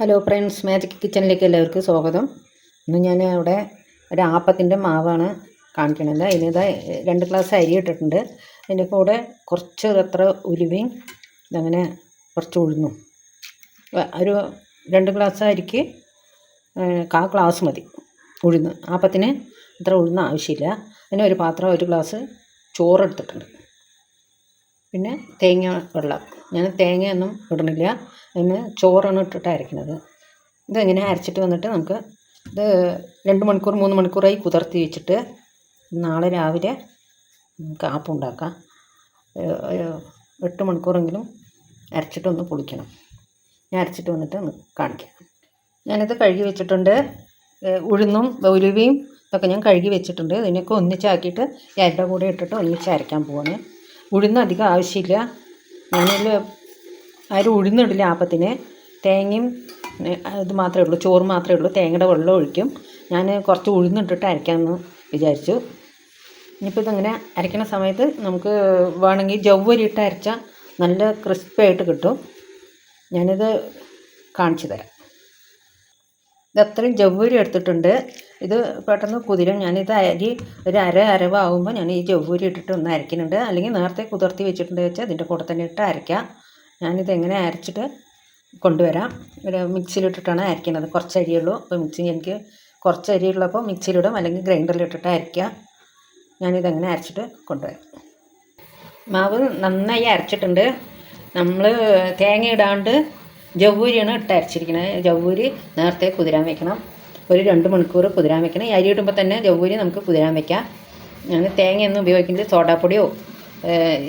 Hello friends magic കിച്ചണിലേക്ക് എല്ലാവർക്കും സ്വാഗതം. ഇന്ന് ഞാൻ അവിടെ ഒരു ആപ്പത്തിന്റെ മാവാണ് കാണിക്കണത് അതിനിതാ രണ്ട് ഗ്ലാസ് അരി ഇട്ടിട്ടുണ്ട്. അതിന്റെ കൂടെ കുറച്ച് അത്ര ഉലുവയും ഇതങ്ങനെ കുറച്ച് ഉഴുന്നു. ഒരു രണ്ട് ഗ്ലാസ് അരിക്ക് കാ ഗ്ലാസ് മതി ഉഴുന്ന്. ആപ്പത്തിന് ഇത്ര ഉഴുന്ന് ആവശ്യമില്ല. അതിന് ഒരു പാത്രം ഒരു ഗ്ലാസ് ചോറ് എടുത്തിട്ടുണ്ട്. പിന്നെ തേങ്ങ വെള്ളം. ഞാൻ തേങ്ങയൊന്നും ഇടണില്ല അതിന് ചോറാണ് ഇട്ടിട്ട് അരയ്ക്കുന്നത്. ഇതെങ്ങനെ അരച്ചിട്ട് വന്നിട്ട് നമുക്ക് ഇത് രണ്ട് മണിക്കൂർ മൂന്ന് മണിക്കൂറായി കുതിർത്തി വെച്ചിട്ട് നാളെ രാവിലെ കാപ്പുണ്ടാക്കാം എട്ട് മണിക്കൂറെങ്കിലും അരച്ചിട്ടൊന്ന് പൊളിക്കണം. ഞാൻ അരച്ചിട്ട് വന്നിട്ട് ഒന്ന് കാണിക്കാം. ഞാനിത് കഴുകി വെച്ചിട്ടുണ്ട്. ഉഴുന്നും ഉലുവയും ഇതൊക്കെ ഞാൻ കഴുകി വെച്ചിട്ടുണ്ട്. ഇതിനൊക്കെ ഒന്നിച്ചാക്കിയിട്ട് ഈ കൂടെ ഇട്ടിട്ട് ഒന്നിച്ച് പോവാണ്. ഉഴുന്ന് അധികം ആവശ്യമില്ല. ഞാനതിൽ ആരും ഉഴുന്നിടില്ല ആപ്പത്തിന്. തേങ്ങയും ഇത് മാത്രമേ ഉള്ളൂ ചോറ് മാത്രമേ ഉള്ളൂ. തേങ്ങയുടെ വെള്ളം ഒഴിക്കും. ഞാൻ കുറച്ച് ഉഴുന്നിട്ടിട്ട് അരയ്ക്കാമെന്ന് വിചാരിച്ചു. ഇനിയിപ്പോൾ ഇതങ്ങനെ അരയ്ക്കണ സമയത്ത് നമുക്ക് വേണമെങ്കിൽ ജൗവരിയിട്ട് അരച്ചാൽ നല്ല ക്രിസ്പി കിട്ടും. ഞാനിത് കാണിച്ചു തരാം. ഇത് അത്രയും ജവ്വരി എടുത്തിട്ടുണ്ട്. ഇത് പെട്ടെന്ന് കുതിരും. ഞാനിത് അരി ഒരു അര അരവാകുമ്പോൾ ഞാൻ ഈ ജവ്വരി ഇട്ടിട്ട് ഒന്ന് അരയ്ക്കുന്നുണ്ട്. അല്ലെങ്കിൽ നേരത്തെ കുതിർത്തി വെച്ചിട്ടുണ്ട് വെച്ചാൽ ഇതിന്റെ കൂടെ തന്നെ ഇട്ട് അരയ്ക്കാം. ഞാനിത് എങ്ങനെ അരച്ചിട്ട് കൊണ്ടുവരാം. ഒരു മിക്സിയിലിട്ടിട്ടാണ് അരയ്ക്കുന്നത്. കുറച്ച് അരിയുള്ളൂ അപ്പോൾ മിക്സി എനിക്ക് കുറച്ച് അരിയുള്ളപ്പോൾ മിക്സിയിലിടും. അല്ലെങ്കിൽ ഗ്രൈൻഡറിലിട്ടിട്ട് അരയ്ക്കാം ഞാനിതെങ്ങനെ അരച്ചിട്ട് കൊണ്ടുവരാം. മാവ് നന്നായി അരച്ചിട്ടുണ്ട്. നമ്മൾ തേങ്ങ ഇടാണ്ട് ജവ്വൂരിയാണ് ഇട്ട് അരച്ചിരിക്കുന്നത്. ജവ്വൂരി നേരത്തെ കുതിരാൻ വെക്കണം. ഒരു രണ്ട് മണിക്കൂർ കുതിരാൻ വെക്കണം. ഈ അരി ഇടുമ്പോൾ തന്നെ ജവ്വൂരി നമുക്ക് കുതിരാൻ വെക്കാം. ഞാൻ തേങ്ങയൊന്നും ഉപയോഗിക്കുന്നില്ല. സോഡാപ്പൊടിയോ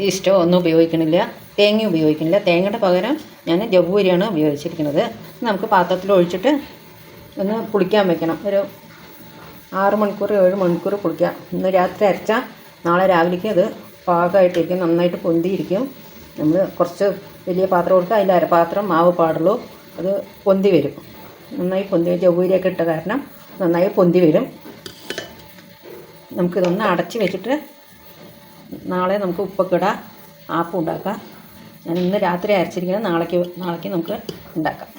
ഈസ്റ്റോ ഒന്നും ഉപയോഗിക്കണില്ല തേങ്ങ ഉപയോഗിക്കുന്നില്ല. തേങ്ങയുടെ പകരം ഞാൻ ജവ്വൂരിയാണ് ഉപയോഗിച്ചിരിക്കുന്നത്. നമുക്ക് പാത്രത്തിൽ ഒഴിച്ചിട്ട് ഒന്ന് പുളിക്കാൻ വെക്കണം. ഒരു ആറ് മണിക്കൂർ ഏഴ് മണിക്കൂർ കുളിക്കാം ഇന്ന് രാത്രി അരച്ചാൽ നാളെ രാവിലേക്ക് അത് പാകമായിട്ടിരിക്കും. നന്നായിട്ട് പൊന്തിയിരിക്കും. നമ്മൾ കുറച്ച് വലിയ പാത്രം കൊടുക്കുക. അതിൽ അരപാത്രം മാവ് പാടുള്ളൂ. അത് പൊന്തി വരും. നന്നായി പൊന്തി ചവ്വരിയൊക്കെ ഇട്ട കാരണം നന്നായി പൊന്തി വരും. നമുക്കിതൊന്ന് അടച്ച് വെച്ചിട്ട് നാളെ നമുക്ക് ഉപ്പൊക്കെ ഇടാം. ആപ്പം ഉണ്ടാക്കാം. ഞാൻ ഇന്ന് രാത്രി അരച്ചിരിക്കണം. നാളേക്ക് നാളേക്ക് നമുക്ക് ഉണ്ടാക്കാം.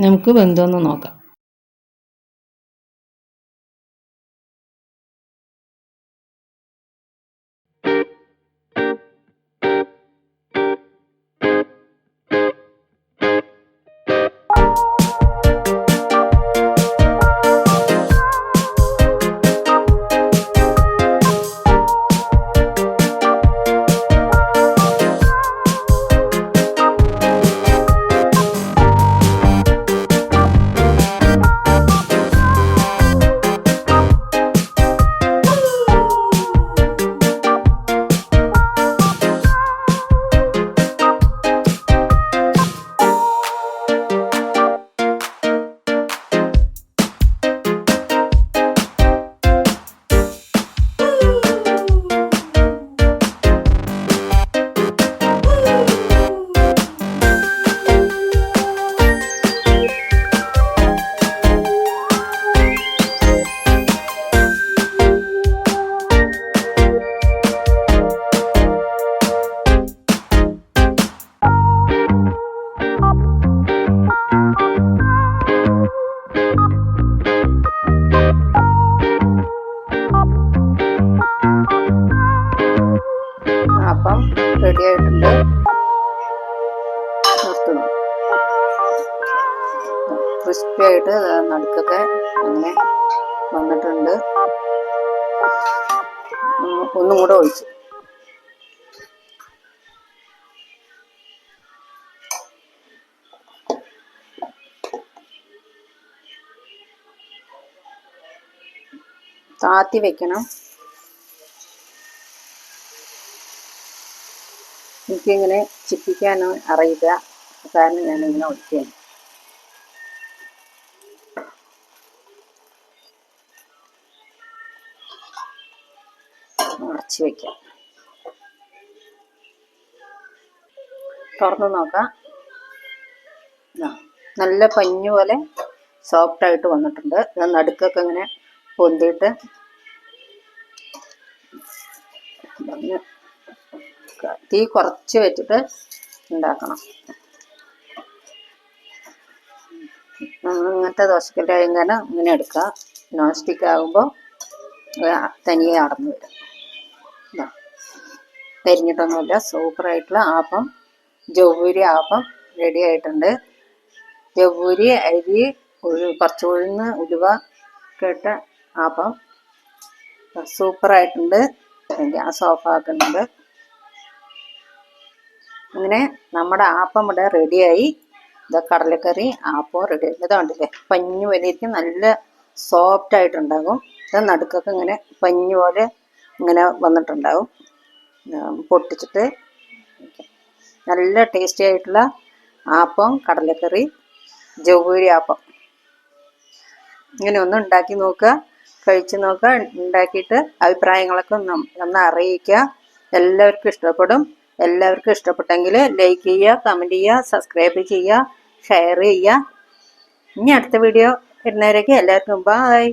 നമുക്ക് ബന്ധമൊന്ന് നോക്കാം. ക്രിസ്പി ആയിട്ട് നടുക്കൊക്കെ അങ്ങനെ വന്നിട്ടുണ്ട്. ഒന്ന് കൂടെ ഒഴിച്ചു. താത്തി വെക്കണം. എനിക്കിങ്ങനെ ചിപ്പിക്കാനോ അറിയില്ല. കാരണം ഞാനിങ്ങനെ ഒഴിക്കുകയാണ്. അടച്ചു വെക്കാം തുറന്നു നോക്കാം നല്ല പഞ്ഞു പോലെ സോഫ്റ്റ് ആയിട്ട് വന്നിട്ടുണ്ട്. നടുക്കൊക്കെ ഇങ്ങനെ പൊന്തിയിട്ട് തീ കുറച്ച് വെച്ചിട്ട് ഉണ്ടാക്കണം. അങ്ങനത്തെ ദോശക്കന്റെ ഇങ്ങനെ ഇങ്ങനെ എടുക്കുക. നോൺ സ്റ്റിക്ക് ആകുമ്പോൾ തനിയെ അടന്നു വരും. കരിഞ്ഞിട്ടൊന്നുമില്ല. സൂപ്പറായിട്ടുള്ള ആപ്പം ജൗപൂരി ആപ്പം റെഡി ആയിട്ടുണ്ട്. ജൗപൂരി അരി കുറച്ച് ഉഴുന്ന് ഉലുവ കേട്ട ആപ്പം. സൂപ്പറായിട്ടുണ്ട് ഗ്യാസ് ഓഫ് ആക്കുന്നുണ്ട്. അങ്ങനെ നമ്മുടെ ആപ്പം ഇവിടെ റെഡിയായി ഇത് കടലക്കറി ആപ്പം റെഡി ആയി. ഇത് കണ്ടില്ലേ? പഞ്ഞു വലിയിരിക്കും നല്ല സോഫ്റ്റ് ആയിട്ടുണ്ടാകും. ഇത് നടുക്കൊക്കെ ഇങ്ങനെ പഞ്ഞു പോലെ ഇങ്ങനെ വന്നിട്ടുണ്ടാകും. പൊട്ടിച്ചിട്ട് നല്ല ടേസ്റ്റി ആയിട്ടുള്ള ആപ്പം കടലക്കറി ജൗപൂരി ആപ്പം. ഇങ്ങനെ ഒന്ന് ഉണ്ടാക്കി നോക്കുക കഴിച്ച് നോക്കുക ഉണ്ടാക്കിയിട്ട് അഭിപ്രായങ്ങളൊക്കെ ഒന്ന് ഒന്ന് അറിയിക്കുക. എല്ലാവർക്കും ഇഷ്ടപ്പെടും. എല്ലാവർക്കും ഇഷ്ടപ്പെട്ടെങ്കിൽ ലൈക്ക് ചെയ്യുക കമന്റ് ചെയ്യുക സബ്സ്ക്രൈബ് ചെയ്യുക ഷെയർ ചെയ്യുക. ഇനി അടുത്ത വീഡിയോ വരുന്നവരേക്ക് എല്ലാവർക്കും ബായ്